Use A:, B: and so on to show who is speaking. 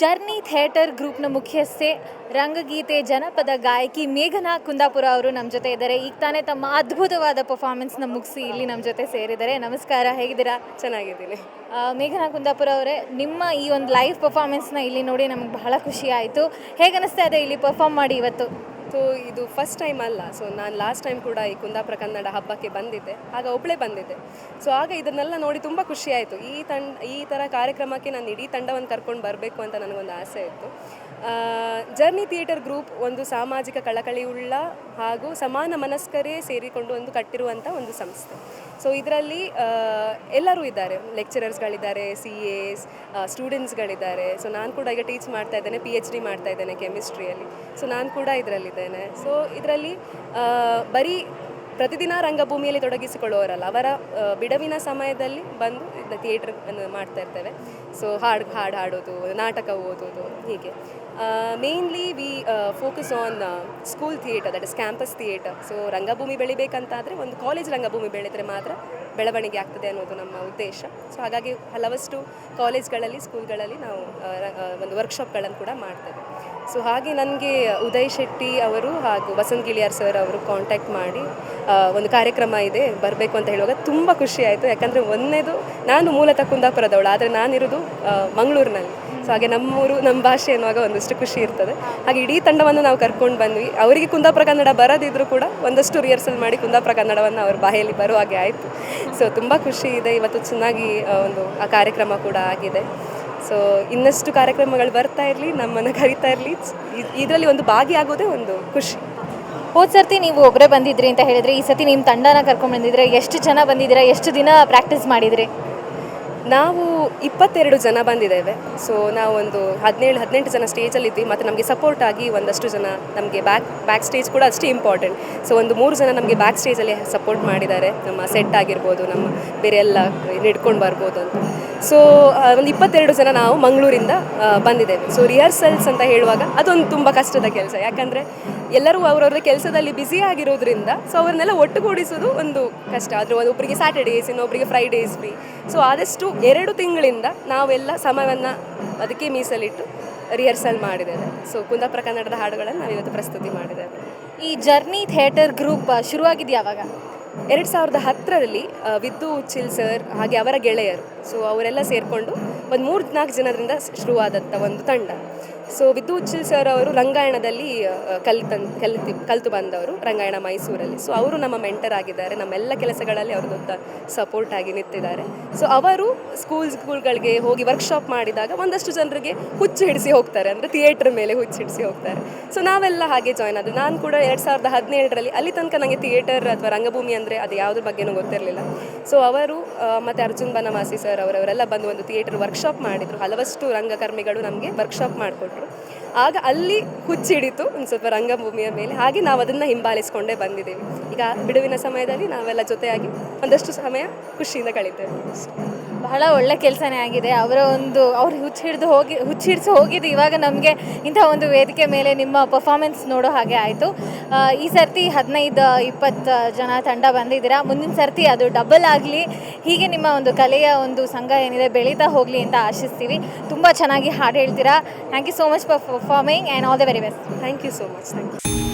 A: Journey theatre ಗ್ರೂಪ್ನ ಮುಖ್ಯಸ್ಥೆ ರಂಗಗೀತೆ ಜನಪದ ಗಾಯಕಿ ಮೇಘನಾ ಕುಂದಾಪುರ ಅವರು ನಮ್ಮ ಜೊತೆ ಇದ್ದಾರೆ. ಈಗ ತಾನೇ ತಮ್ಮ ಅದ್ಭುತವಾದ ಪರ್ಫಾರ್ಮೆನ್ಸ್ನ ಮುಗಿಸಿ ಇಲ್ಲಿ ನಮ್ಮ ಜೊತೆ ಸೇರಿದ್ದಾರೆ. ನಮಸ್ಕಾರ ಹೇಗಿದ್ದೀರಾ?
B: ಚೆನ್ನಾಗಿದ್ದೀನಿ.
A: ಮೇಘನಾ ಕುಂದಾಪುರ ಅವರೇ ನಿಮ್ಮ ಈ ಒಂದು ಲೈವ್ ಪರ್ಫಾರ್ಮೆನ್ಸ್ನ ಇಲ್ಲಿ ನೋಡಿ ನಮಗೆ ಬಹಳ ಖುಷಿ ಆಯಿತು. ಹೇಗೆ ಅನಿಸ್ತಾ ಇದೆ ಇಲ್ಲಿ ಪರ್ಫಾರ್ಮ್ ಮಾಡಿ ಇವತ್ತು?
B: ಸೊ ಇದು ಫಸ್ಟ್ ಟೈಮ್ ಅಲ್ಲ. ಸೊ ನಾನು ಲಾಸ್ಟ್ ಟೈಮ್ ಕೂಡ ಈ ಕುಂದಾಪುರ ಕನ್ನಡ ಹಬ್ಬಕ್ಕೆ ಬಂದಿದ್ದೆ. ಆಗ ಒಬ್ಬಳೇ ಬಂದಿದ್ದೆ. ಸೊ ಆಗ ಇದನ್ನೆಲ್ಲ ನೋಡಿ ತುಂಬ ಖುಷಿ ಆಯಿತು. ಈ ತಂಡ, ಈ ಥರ ಕಾರ್ಯಕ್ರಮಕ್ಕೆ ನಾನು ಇಡೀ ತಂಡವನ್ನು ಕರ್ಕೊಂಡು ಬರಬೇಕು ಅಂತ ನನಗೊಂದು ಆಸೆ ಇತ್ತು. ಜರ್ನಿ ಥಿಯೇಟರ್ ಗ್ರೂಪ್ ಒಂದು ಸಾಮಾಜಿಕ ಕಳಕಳಿಯುಳ್ಳ ಹಾಗೂ ಸಮಾನ ಮನಸ್ಕರೇ ಸೇರಿಕೊಂಡು ಒಂದು ಕಟ್ಟಿರುವಂಥ ಒಂದು ಸಂಸ್ಥೆ. ಸೊ ಇದರಲ್ಲಿ ಎಲ್ಲರೂ ಇದ್ದಾರೆ. ಲೆಕ್ಚರರ್ಸ್ಗಳಿದ್ದಾರೆ ಸಿ ಎಸ್ ಸ್ಟೂಡೆಂಟ್ಸ್ಗಳಿದ್ದಾರೆ ಸೊ ನಾನು ಕೂಡ ಈಗ ಟೀಚ್ ಮಾಡ್ತಾ ಇದ್ದೇನೆ ಪಿ ಎಚ್ ಡಿ ಮಾಡ್ತಾ ಇದ್ದೇನೆ ಕೆಮಿಸ್ಟ್ರಿಯಲ್ಲಿ ಸೊ ನಾನು ಕೂಡ ಇದರಲ್ಲಿದ್ದೇನೆ ಸೊ ಇದರಲ್ಲಿ ಬರೀ ಪ್ರತಿದಿನ ರಂಗಭೂಮಿಯಲ್ಲಿ ತೊಡಗಿಸಿಕೊಳ್ಳುವವರಲ್ಲ ಅವರ ಬಿಡುವಿನ ಸಮಯದಲ್ಲಿ ಬಂದು ಥಿಯೇಟರ್ ಮಾಡ್ತಾ ಇರ್ತೇವೆ. ಸೊ ಹಾಡು ಹಾಡು ಹಾಡೋದು, ನಾಟಕ ಓದೋದು, ಹೀಗೆ. Mainly we focus on school theatre that is campus theatre so ರಂಗಭೂಮಿ ಬೆಳಿಬೇಕಂತಾದರೆ ಒಂದು ಕಾಲೇಜ್ ರಂಗಭೂಮಿ ಬೆಳೆದರೆ ಮಾತ್ರ ಬೆಳವಣಿಗೆ ಆಗ್ತದೆ ಅನ್ನೋದು ನಮ್ಮ ಉದ್ದೇಶ. ಸೊ ಹಾಗಾಗಿ ಹಲವಷ್ಟು ಕಾಲೇಜ್ಗಳಲ್ಲಿ ಸ್ಕೂಲ್ಗಳಲ್ಲಿ ನಾವು ಒಂದು ವರ್ಕ್ಶಾಪ್ಗಳನ್ನು ಕೂಡ ಮಾಡ್ತೇವೆ. ಸೊ ಹಾಗೆ ನನಗೆ ಉದಯ್ ಶೆಟ್ಟಿ ಅವರು ಹಾಗೂ ವಸಂತ್ ಗಿಳಿಯಾರ್ ಸರ್ ಅವರು ಕಾಂಟ್ಯಾಕ್ಟ್ ಮಾಡಿ ಒಂದು ಕಾರ್ಯಕ್ರಮ ಇದೆ, ಬರಬೇಕು ಅಂತ ಹೇಳುವಾಗ ತುಂಬ ಖುಷಿ ಆಯಿತು. ಯಾಕಂದರೆ ಒಂದೇದು ನಾನು ಮೂಲತಃ ಕುಂದಾಪುರದವಳು, ಆದರೆ ನಾನಿರೋದು ಮಂಗಳೂರಿನಲ್ಲಿ. ಸೊ ಹಾಗೆ ನಮ್ಮೂರು ನಮ್ಮ ಭಾಷೆ ಅನ್ನುವಾಗ ಒಂದಷ್ಟು ಖುಷಿ ಇರ್ತದೆ. ಹಾಗೆ ಇಡೀ ತಂಡವನ್ನು ನಾವು ಕರ್ಕೊಂಡು ಬಂದ್ವಿ. ಅವರಿಗೆ ಕುಂದಾಪುರ ಕನ್ನಡ ಬರೋದಿದ್ರು ಕೂಡ ಒಂದಷ್ಟು ರಿಹರ್ಸಲ್ ಮಾಡಿ ಕುಂದಾಪುರ ಕನ್ನಡವನ್ನು ಅವ್ರ ಬಾಯಲ್ಲಿ ಬರುವ ಹಾಗೆ ಆಯಿತು. ಸೊ ತುಂಬ ಖುಷಿ ಇದೆ. ಇವತ್ತು ಚೆನ್ನಾಗಿ ಒಂದು, ಆ ಕಾರ್ಯಕ್ರಮ ಕೂಡ ಆಗಿದೆ. ಸೊ ಇನ್ನಷ್ಟು ಕಾರ್ಯಕ್ರಮಗಳು ಬರ್ತಾ ಇರಲಿ, ನಮ್ಮನ್ನು ಕರಿತಾ ಇರಲಿ. ಇದರಲ್ಲಿ ಒಂದು ಭಾಗಿಯಾಗೋದೇ ಒಂದು ಖುಷಿ.
A: ಹೋದ ಸರ್ತಿ ನೀವು ಒಬ್ಬರೇ ಬಂದಿದ್ರಿ ಅಂತ ಹೇಳಿದ್ರೆ, ಈ ಸತಿ ನಿಮ್ಮ ತಂಡನ ಕರ್ಕೊಂಡು ಬಂದಿದ್ರೆ, ಎಷ್ಟು ಜನ ಬಂದಿದ್ದೀರಾ, ಎಷ್ಟು ದಿನ ಪ್ರಾಕ್ಟೀಸ್ ಮಾಡಿದ್ರಿ?
B: ನಾವು ಇಪ್ಪತ್ತೆರಡು ಜನ ಬಂದಿದ್ದೇವೆ. ಸೊ ನಾವು ಒಂದು ಹದಿನೇಳು, ಹದಿನೆಂಟು ಜನ ಸ್ಟೇಜಲ್ಲಿ ಇದ್ವಿ. ಮತ್ತು ನಮಗೆ ಸಪೋರ್ಟ್ ಆಗಿ ಒಂದಷ್ಟು ಜನ ನಮಗೆ ಬ್ಯಾಕ್ ಬ್ಯಾಕ್ ಸ್ಟೇಜ್ ಕೂಡ ಅಷ್ಟೇ ಇಂಪಾರ್ಟೆಂಟ್ ಸೊ ಒಂದು ಮೂರು ಜನ ನಮಗೆ ಬ್ಯಾಕ್ ಸ್ಟೇಜಲ್ಲಿ ಸಪೋರ್ಟ್ ಮಾಡಿದ್ದಾರೆ. ನಮ್ಮ ಸೆಟ್ ಆಗಿರ್ಬೋದು, ನಮ್ಮ ಬೇರೆ ಎಲ್ಲ ಹಿಡ್ಕೊಂಡು ಬರ್ಬೋದು ಅಂತ. ಸೊ ಒಂದು ಇಪ್ಪತ್ತೆರಡು ಜನ ನಾವು ಮಂಗಳೂರಿಂದ ಬಂದಿದ್ದೇವೆ. ಸೊ ರಿಹರ್ಸಲ್ಸ್ ಅಂತ ಹೇಳುವಾಗ ಅದೊಂದು ತುಂಬ ಕಷ್ಟದ ಕೆಲಸ. ಯಾಕಂದರೆ ಎಲ್ಲರೂ ಅವರವ್ರ ಕೆಲಸದಲ್ಲಿ ಬ್ಯುಸಿ ಆಗಿರೋದ್ರಿಂದ ಸೊ ಅವ್ರನ್ನೆಲ್ಲ ಒಟ್ಟುಗೂಡಿಸೋದು ಒಂದು ಕಷ್ಟ. ಆದರೆ ಒಬ್ಬರಿಗೆ ಸ್ಯಾಟರ್ಡೇಸ್ ಇನ್ನೊಬ್ಬರಿಗೆ ಫ್ರೈಡೇಸ್ ಬಿ ಸೊ ಆದಷ್ಟು ಎರಡು ತಿಂಗಳಿಂದ ನಾವೆಲ್ಲ ಸಮಯವನ್ನು ಅದಕ್ಕೆ ಮೀಸಲಿಟ್ಟು ರಿಹರ್ಸಲ್ ಮಾಡಿದ್ದೇವೆ. ಸೊ ಕುಂದಾಪುರ ಕನ್ನಡದ ಹಾಡುಗಳನ್ನು ನಾವು ಇವತ್ತು ಪ್ರಸ್ತುತಿ ಮಾಡಿದ್ದೇವೆ.
A: ಈ ಜರ್ನಿ ಥಿಯೇಟರ್ ಗ್ರೂಪ್ ಶುರುವಾಗಿದ್ದು ಯಾವಾಗ?
B: ಎರಡು ಸಾವಿರದ ಹತ್ತರಲ್ಲಿ ವಿದ್ದು ಉಚ್ಚಿಲ್ ಸರ್ ಹಾಗೆ ಅವರ ಗೆಳೆಯರು. ಸೊ ಅವರೆಲ್ಲ ಸೇರಿಕೊಂಡು ಒಂದು ಮೂರು ನಾಲ್ಕು ಜನರಿಂದ ಶುರುವಾದಂಥ ಒಂದು ತಂಡ. ಸೊ ವಿದ್ಯು ಉಚ್ಚಿಲ್ ಸರ್ ಅವರು ರಂಗಾಯಣದಲ್ಲಿ ಕಲಿತನ್ ಕಲಿತು ಕಲಿತು ಬಂದವರು ರಂಗಾಯಣ ಮೈಸೂರಲ್ಲಿ. ಸೊ ಅವರು ನಮ್ಮ ಮೆಂಟರ್ ಆಗಿದ್ದಾರೆ. ನಮ್ಮೆಲ್ಲ ಕೆಲಸಗಳಲ್ಲಿ ಅವರು ದೊಡ್ಡ ಸಪೋರ್ಟ್ ಆಗಿ ನಿಂತಿದ್ದಾರೆ. ಸೊ ಅವರು ಸ್ಕೂಲ್ ಸ್ಕೂಲ್ಗಳಿಗೆ ಹೋಗಿ ವರ್ಕ್ಶಾಪ್ ಮಾಡಿದಾಗ ಒಂದಷ್ಟು ಜನರಿಗೆ ಹುಚ್ಚು ಹಿಡಿಸಿ ಹೋಗ್ತಾರೆ. ಅಂದರೆ ಥಿಯೇಟರ್ ಮೇಲೆ ಹುಚ್ಚು ಹಿಡಿಸಿ ಹೋಗ್ತಾರೆ. ಸೊ ನಾವೆಲ್ಲ ಹಾಗೆ ಜಾಯ್ನ್ ಆದ್ರು ನಾನು ಕೂಡ ಎರಡು ಸಾವಿರದ ಹದಿನೇಳರಲ್ಲಿ ಅಲ್ಲಿ ತನಕ ನನಗೆ ಥಿಯೇಟರ್ ಅಥವಾ ರಂಗಭೂಮಿ ಅಂದರೆ ಅದು ಯಾವುದ್ರ ಬಗ್ಗೆನೂ ಗೊತ್ತಿರಲಿಲ್ಲ. ಸೊ ಅವರು ಮತ್ತು ಅರ್ಜುನ್ ಬನವಾಸಿ ಸರ್ ಅವರವರೆಲ್ಲ ಬಂದು ಒಂದು ಥಿಯೇಟರ್ ವರ್ಕ್ಶಾಪ್ ಮಾಡಿದರು. ಹಲವಷ್ಟು ರಂಗಕರ್ಮಿಗಳು ನಮಗೆ ವರ್ಕ್ಶಾಪ್ ಮಾಡಿಕೊಟ್ರು. ಆಗ ಅಲ್ಲಿ ಹುಚ್ಚಿಡಿತು ಒಂದು ಸ್ವಲ್ಪ ರಂಗಭೂಮಿಯ ಮೇಲೆ. ಹಾಗೆ ನಾವು ಅದನ್ನು ಹಿಂಬಾಲಿಸ್ಕೊಂಡೇ ಬಂದಿದ್ದೀವಿ. ಈಗ ಬಿಡುವಿನ ಸಮಯದಲ್ಲಿ ನಾವೆಲ್ಲ ಜೊತೆಯಾಗಿ ಒಂದಷ್ಟು ಸಮಯ ಖುಷಿಯಿಂದ ಕಳೀತೇವೆ.
A: ಬಹಳ ಒಳ್ಳೆ ಕೆಲಸನೇ ಆಗಿದೆ. ಅವರ ಒಂದು, ಅವ್ರು ಹುಚ್ಚು ಹಿಡಿದು ಹೋಗಿ, ಹುಚ್ಚು ಹಿಡಿಸಿ ಹೋಗಿದ್ದು ಇವಾಗ ನಮಗೆ ಇಂಥ ಒಂದು ವೇದಿಕೆ ಮೇಲೆ ನಿಮ್ಮ ಪರ್ಫಾರ್ಮೆನ್ಸ್ ನೋಡೋ ಹಾಗೆ ಆಯಿತು. ಈ ಸರ್ತಿ ಹದಿನೈದು, ಇಪ್ಪತ್ತು ಜನ ತಂಡ ಬಂದಿದ್ದೀರಾ. ಮುಂದಿನ ಸರ್ತಿ ಅದು ಡಬಲ್ ಆಗಲಿ. ಹೀಗೆ ನಿಮ್ಮ ಒಂದು ಕಲೆಯ ಒಂದು ಸಂಘ ಏನಿದೆ, ಬೆಳೀತಾ ಹೋಗಲಿ ಅಂತ ಆಶಿಸ್ತೀವಿ. ತುಂಬ ಚೆನ್ನಾಗಿ ಹಾಡು ಹೇಳ್ತೀರಾ. Thank you so much for performing and all the very best
B: thank you so much thank you